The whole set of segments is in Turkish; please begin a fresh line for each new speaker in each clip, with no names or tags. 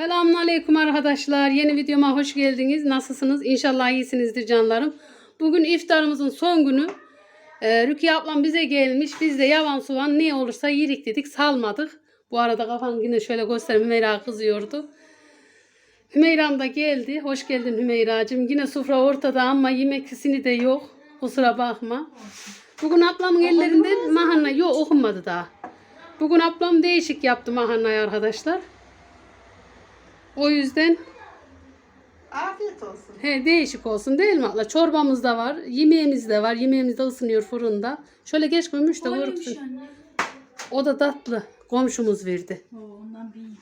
Selamünaleyküm arkadaşlar. Yeni videoma hoş geldiniz. Nasılsınız? İnşallah iyisinizdir canlarım. Bugün iftarımızın son günü. Ee, Rukiye ablam bize gelmiş. Biz de yavan soğan ne olursa yirik dedik. Salmadık. Bu arada kafam yine şöyle göstereyim. Hümeyra kızıyordu. Hümeyra'm da geldi. Hoş geldin Hümeyra'cığım. Yine sofra ortada ama yemeksini de yok. Kusura bakma. Bugün ablamın ellerinden mahanna yok okunmadı daha. Bugün ablam değişik yaptı mahannayı arkadaşlar. O yüzden
Afiyet olsun.
he, değişik olsun değil mi abla? Çorbamız da var, yemeğimiz de var. Yemeğimiz de ısınıyor fırında. Şöyle geç koymuş da
anne.
O da tatlı. Komşumuz verdi.
Oo, ondan bir iyi.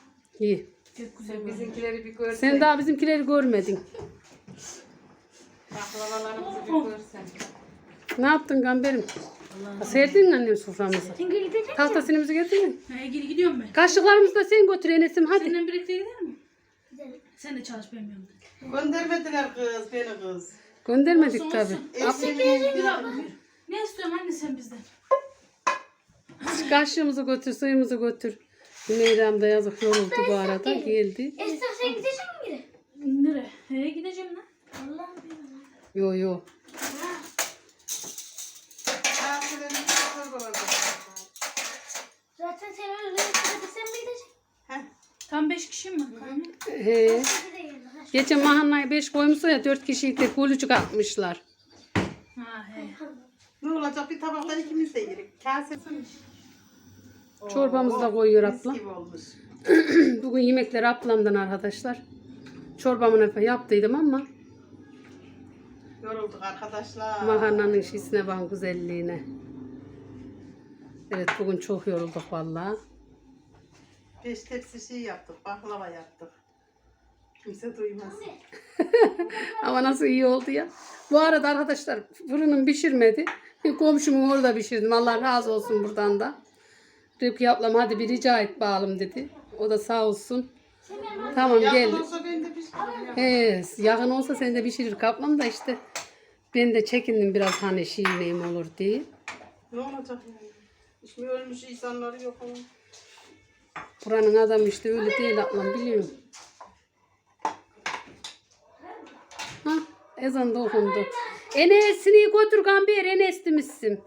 İyi.
Çok güzel.
Bizimkileri bir görsen.
Sen daha bizimkileri görmedin.
Baklavalarımızı bir görsen.
Ne yaptın gamberim? Serdin mi annem soframızı?
Sen gidecek
Tahta sinimizi getirdin.
He geri gidiyorum ben.
Kaşıklarımızı da sen götür Enes'im hadi.
Seninle birlikte gider mi? Sen de çalış bilmiyorum.
Göndermediler kız beni kız.
Göndermedik
Olsun,
tabi.
olsun.
Eksiğini
Yürü abla yürü. Ne istiyorsun anne sen bizden?
Kaşığımızı götür, suyumuzu götür. Hümeyra'm da yazık yoruldu bu arada. Geldi.
Esra sen gidecek mi geri?
Nereye? He gideceğim lan.
Allah'ım bilmiyorum.
Yo yo.
Zaten sen öyle gideceksin sen mi gideceksin?
Heh.
Tam beş kişi mi?
He. Geçen mahalleye 5 koymuşsa ya 4 kişilik de gülücük atmışlar.
Ha he.
Ne olacak bir tabaktan ikimiz de yedik. Kasesini.
Çorbamızı da koyuyor abla. Bugün yemekler ablamdan arkadaşlar. Çorbamı yaptıydım ama
Yorulduk arkadaşlar.
makarnanın şişine bak güzelliğine. Evet bugün çok yorulduk vallahi.
Beş tepsi şey yaptık. Baklava yaptık. Kimse duymaz.
Ama nasıl iyi oldu ya. Bu arada arkadaşlar fırının pişirmedi. Komşumun orada pişirdim. Allah razı olsun buradan da. Rıfkı ablam hadi bir rica et bağlım dedi. O da sağ olsun. Tamam geldi.
Yakın olsa ben de pişiririm.
He, yakın olsa sen de pişirir kaplam da işte. Ben de çekindim biraz hani şey neyim olur diye.
Ne olacak yani? Hiç mi ölmüş insanları yok onun?
Buranın adamı işte öyle değil ablam biliyorum. Ha, ezan da okundu. Enes'ini götür Gamber Enes demişsin.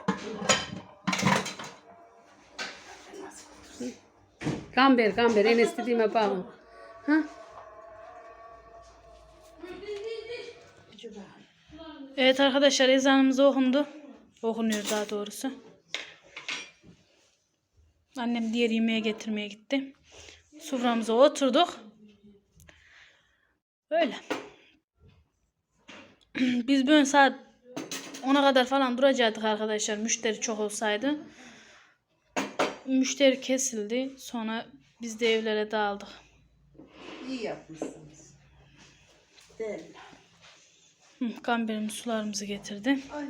Gamber Gamber Enes dediğime bağlı. Ha?
Evet arkadaşlar ezanımız okundu. Okunuyor daha doğrusu. Annem diğer yemeğe getirmeye gitti. Soframıza oturduk. Öyle. Biz bugün saat 10'a kadar falan duracaktık arkadaşlar. Müşteri çok olsaydı. Müşteri kesildi. Sonra biz de evlere dağıldık.
İyi yapmışsınız. Değil?
Hı, Gamber'im sularımızı getirdi.
Ay.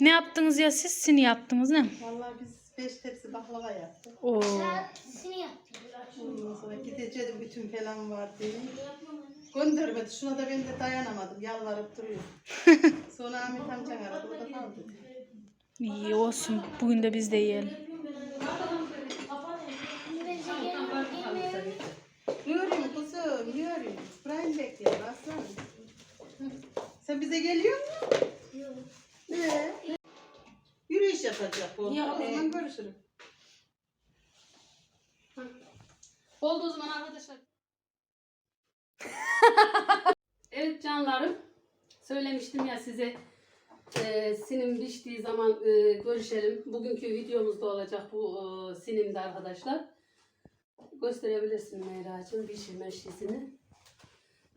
Ne yaptınız ya siz? Sini yaptınız ne?
Vallahi biz beş tepsi baklava yaptık.
Oo.
Saatini yaptım.
Ondan sonra gideceğim bütün falan var diye. Göndermedi. Şuna da ben de dayanamadım. Yalvarıp duruyor. Sonra Ahmet amcan aradı. O da kaldı.
İyi olsun. Bugün de biz de yiyelim.
Yürüyün kuzum. Yürüyün. Brian bekliyor. Aslan. Hı. Sen bize geliyor musun?
yok.
Ne? Yürüyüş yapacak bu.
Ya,
o zaman görüşürüz.
Oldu o zaman arkadaşlar. evet canlarım. Söylemiştim ya size e, sinim piştiği zaman e, görüşelim. Bugünkü videomuzda olacak bu e, sinimde arkadaşlar. Gösterebilirsin Meyra'cığım pişirme şişini.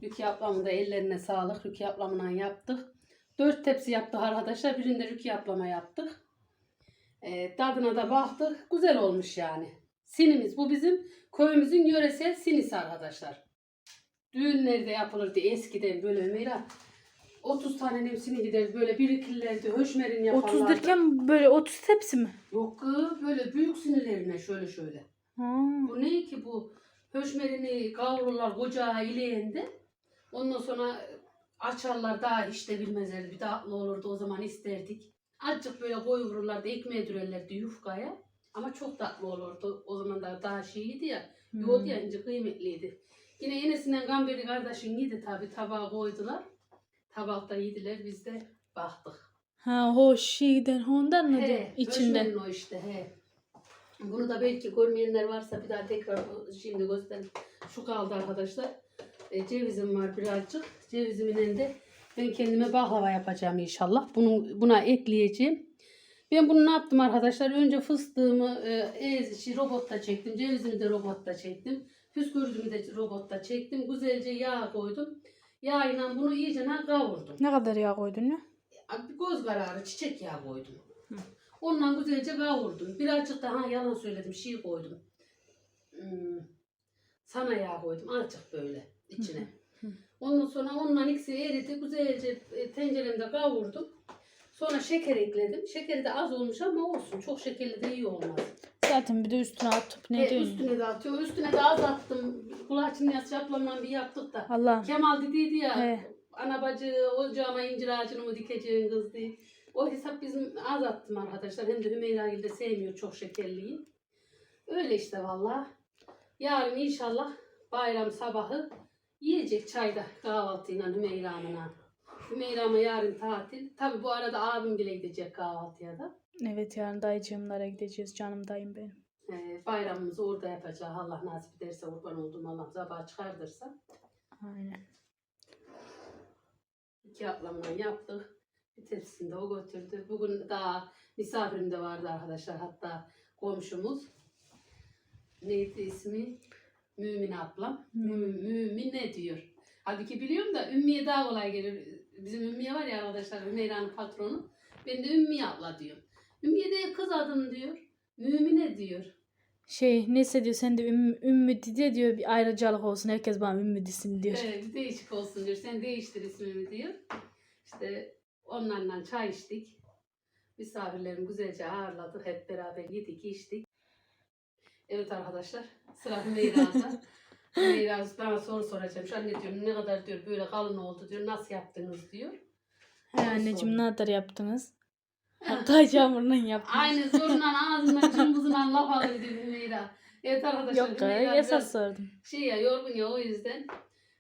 Rukiye ablamın da ellerine sağlık. Rukiye ablamla yaptık. Dört tepsi yaptık arkadaşlar. Birinde Rukiye ablama yaptık. E, tadına da baktık. Güzel olmuş yani. Sinimiz. Bu bizim köyümüzün yöresel sinisi arkadaşlar. Düğünlerde yapılırdı eskiden böyle Meyra. 30 tane nemsini gider böyle birikirlerdi. Höşmerin yaparlardı.
30 derken böyle 30 tepsi mi?
Yok kız, böyle büyük sinirlerine şöyle şöyle.
Ha.
Bu ne ki bu? Höşmerini kavururlar kocağa ileğinde. Ondan sonra açarlar daha işte bilmezlerdi. Bir tatlı olurdu o zaman isterdik. Azıcık böyle koyuvururlardı ekmeğe dürerlerdi yufkaya. Ama çok tatlı olurdu. O zaman da daha şeyiydi ya.
Hmm.
Yoğurdu ya ince kıymetliydi. Yine Enes'inden Gamberi kardeşin yedi tabi tabağa koydular. Tabakta yediler biz de baktık.
Ha hoş şeyden ondan mı?
He,
içinden.
o işte he. Bunu da belki görmeyenler varsa bir daha tekrar şimdi göstereyim. Şu kaldı arkadaşlar. E, cevizim var birazcık. Cevizimin de ben kendime baklava yapacağım inşallah. Bunu buna ekleyeceğim. Ben bunu ne yaptım arkadaşlar? Önce fıstığımı e, şey, robotta çektim. Cevizimi de robotta çektim. Püskürtümü de robotta çektim. Güzelce yağ koydum. Yağıyla bunu iyice kavurdum.
Ne kadar yağ koydun ya?
Göz kararı çiçek yağı koydum. Ondan güzelce kavurdum. Birazcık daha yalan söyledim. Şey koydum. Hmm, sana yağ koydum. Azıcık böyle içine. Ondan sonra ondan ikisi eridi. Güzelce e, tenceremde kavurdum. Sonra şeker ekledim. Şekeri de az olmuş ama olsun. Çok şekerli de iyi olmaz.
Zaten bir de üstüne atıp ne
E,
diyorsun?
üstüne de atıyor. Üstüne de az attım. Kulaçın yaz şaplamla bir yaptık da.
Allah.
Kemal dediydi ya.
He.
Ana bacı ocağıma incir ağacını mı dikeceğin kız diye. O hesap bizim az attım arkadaşlar. Hem de Hümeyra de sevmiyor çok şekerliyi. Öyle işte valla. Yarın inşallah bayram sabahı yiyecek çayda kahvaltıyla Hümeyra'mına. Hümeyra'ma yarın tatil. Tabi bu arada abim bile gidecek kahvaltıya da.
Evet yarın dayıcığımlara gideceğiz canım dayım benim.
Ee, bayramımızı orada yapacağız. Allah nasip ederse kurban olduğum Allah sabah çıkardırsa.
Aynen.
İki ablamla yaptık. Bir tepsisini de o götürdü. Bugün daha misafirim de vardı arkadaşlar. Hatta komşumuz. Neydi ismi? Mümin ablam. Mümin, mümin ne diyor? Halbuki biliyorum da Ümmiye daha kolay gelir. Bizim Ümmiye var ya arkadaşlar. Ümeyra'nın patronu. Ben de Ümmiye abla diyorum. Ümmiye de kız adım diyor. Mümine diyor.
Şey neyse diyor sen de ümmü, ümmü diye diyor bir ayrıcalık olsun herkes bana ümmü desin diyor.
Evet, değişik olsun diyor. Sen değiştir ismimi diyor. İşte onlarla çay içtik. Misafirlerimi güzelce ağırladık. Hep beraber yedik, içtik. Evet arkadaşlar, sıra Hümeyra'da. Hümeyra bana soru soracağım. Anne diyor ne kadar diyor böyle kalın oldu diyor. Nasıl yaptınız diyor.
He anneciğim ne kadar yaptınız? Hatta çamurla yaptınız.
Aynı zorundan ağzından cımbızından laf alıyor diyor Hümeyra. Evet arkadaşlar.
Yok
Hümeyra
esas
biraz-
sordum.
şey ya yorgun ya o yüzden.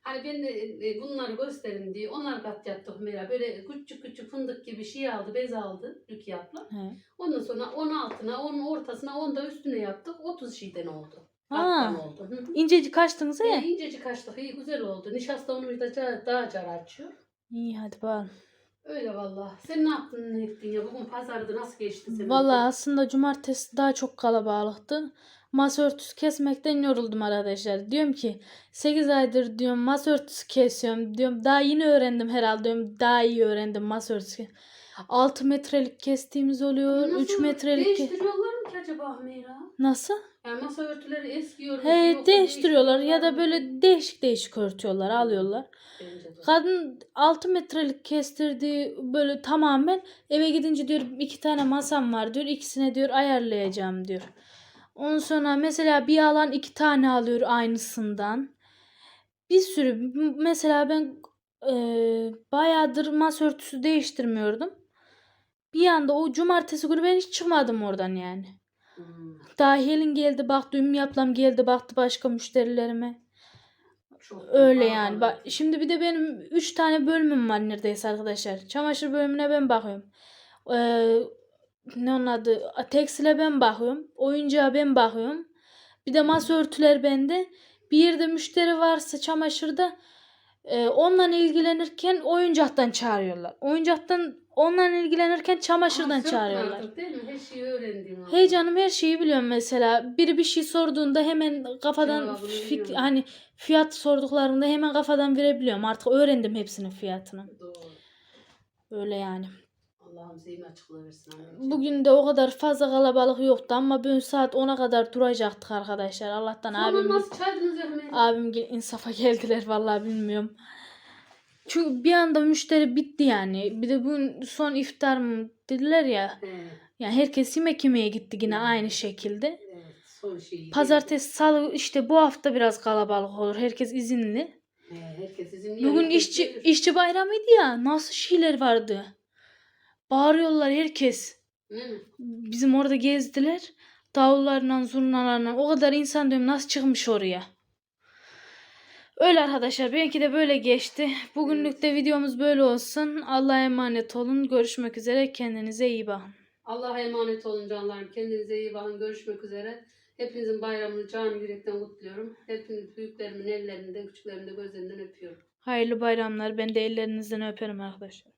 Hani ben de e, bunları gösterin diye onlar kat yaptık Mera. Böyle küçük küçük fındık gibi şey aldı, bez aldı Rukiye abla.
He.
Ondan sonra 10 altına, 10 ortasına, 10 da üstüne yaptık. 30 şeyden oldu.
Ha.
Kattan oldu. Hı hı.
İncecik açtınız
E,
he?
incecik açtık, iyi güzel oldu. Nişasta onu da ca- daha car açıyor.
İyi hadi bakalım.
Öyle valla. Sen ne yaptın, ne ettin ya? Bugün pazarda nasıl geçti senin?
Valla aslında cumartesi daha çok kalabalıktı. Masa örtüsü kesmekten yoruldum arkadaşlar. Diyorum ki 8 aydır diyorum masa örtüsü kesiyorum. Diyorum daha yeni öğrendim herhalde diyorum. Daha iyi öğrendim masa örtüsü. 6 metrelik kestiğimiz oluyor. 3 metrelik.
Değiştiriyorlar mı ki acaba Mera?
Nasıl?
Yani masa örtüleri eskiyor.
He değiştiriyorlar ya da böyle değişik değişik örtüyorlar alıyorlar. Kadın 6 metrelik kestirdiği böyle tamamen eve gidince diyor iki tane masam var diyor ikisine diyor ayarlayacağım diyor. Ondan sonra mesela bir alan iki tane alıyor aynısından. Bir sürü mesela ben e, bayağıdır masa örtüsü değiştirmiyordum. Bir anda o cumartesi günü ben hiç çıkmadım oradan yani.
Hmm,
Daha Helin geldi baktı, Ümmü ablam geldi baktı başka müşterilerime.
çok
Öyle yani. Bak şimdi bir de benim 3 tane bölümüm var neredeyse arkadaşlar. Çamaşır bölümüne ben bakıyorum. Ee, ne onun adı? Tekstile ben bakıyorum. Oyuncağa ben bakıyorum. Bir de masa örtüler bende. Bir yerde müşteri varsa çamaşırda e, onunla ilgilenirken oyuncaktan çağırıyorlar. Oyuncaktan onunla ilgilenirken çamaşırdan
Ama
çağırıyorlar.
artık Değil mi? Her şeyi öğrendiğin an.
Hey canım her şeyi biliyorum mesela. Biri bir şey sorduğunda hemen kafadan fik- hani fiyat sorduklarında hemen kafadan verebiliyorum. Artık öğrendim hepsinin fiyatını.
Doğru.
Öyle yani.
Allah'ım zihin açıklığı versin. anneciğim.
Bugün de o kadar fazla kalabalık yoktu ama bugün saat 10'a kadar duracaktık arkadaşlar. Allah'tan
Sonra
abim
nasıl çaydınız Hümeyra?
abim gel- insafa geldiler vallahi bilmiyorum. Çünkü bir anda müşteri bitti yani. Bir de bugün son iftar mı dediler ya.
He,
Yani herkes yemek yemeye gitti yine aynı şekilde.
evet. Son şey.
Pazartesi, salı işte bu hafta biraz kalabalık olur. Herkes izinli.
He, herkes izin
Bugün işçi işçi bayramıydı ya. Nasıl şeyler vardı. Bağırıyorlar herkes. Bizim orada gezdiler. davullarla, zurnalarla o kadar insan diyorum nasıl çıkmış oraya. Öyle arkadaşlar benimki de böyle geçti. Bugünlük de videomuz böyle olsun. Allah'a emanet olun. Görüşmek üzere. Kendinize iyi bakın.
Allah'a emanet olun canlarım. Kendinize iyi bakın. Görüşmek üzere. Hepinizin bayramını canı yürekten kutluyorum. Hepiniz büyüklerimin ellerinden, küçüklerimin de gözlerinden öpüyorum.
Hayırlı bayramlar. Ben de ellerinizden öperim arkadaşlar.